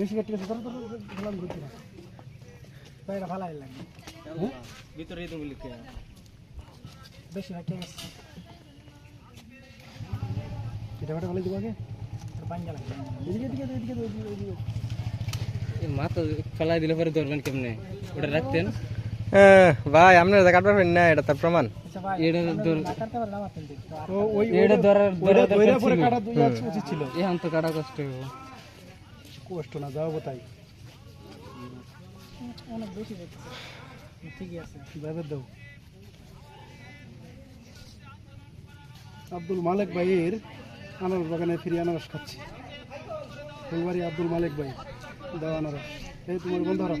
বেশি কেটে গেছে ধরো ধরো ধরলাম ঘুরতে না তো এটা ভালো লাগবে ভিতরে তো বলি কে বেশি গেছে। এটা ভালো দিব আগে। পাঞ্জা লাগবে এদিকে এদিকে এদিকে এদিকে মাথা ফেলাই দিলে পরে ধরবেন কেমনে? ওটা রাখতেন। ভাই আপনারা যা কাটবার পারেন না এটা তার প্রমাণ। আচ্ছা এটা ধরার ধরার ছিল। উচিত ছিল। এখন তো কাটা কষ্ট হবে কষ্ট না যাও তাই। অনেক বেশি ঠিকই আছে যাবে দাও? আব্দুল মালিক ভাইয়ের আনারস বাগানে ফিরে আনারস খাচ্ছি। ফুলবাড়ি আব্দুল মালিক ভাই দাও আনারস। এই তোমার বন্ধু হারাম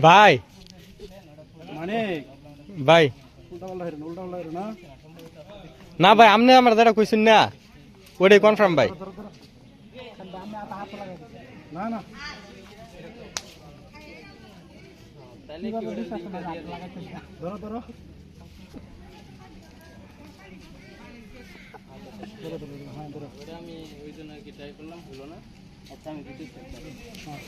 ভাই। মানে? ভাই। না না? ভাই আপনি আমার দ্বারা কইছেন না ওটাই কনফার্ম ভাই। না না। ধরো ধরো ধরো হ্যাঁ ধরো ওটা আমি ওই জন্য আর কি ট্রাই করলাম হলো না। আচ্ছা আমি হ্যাঁ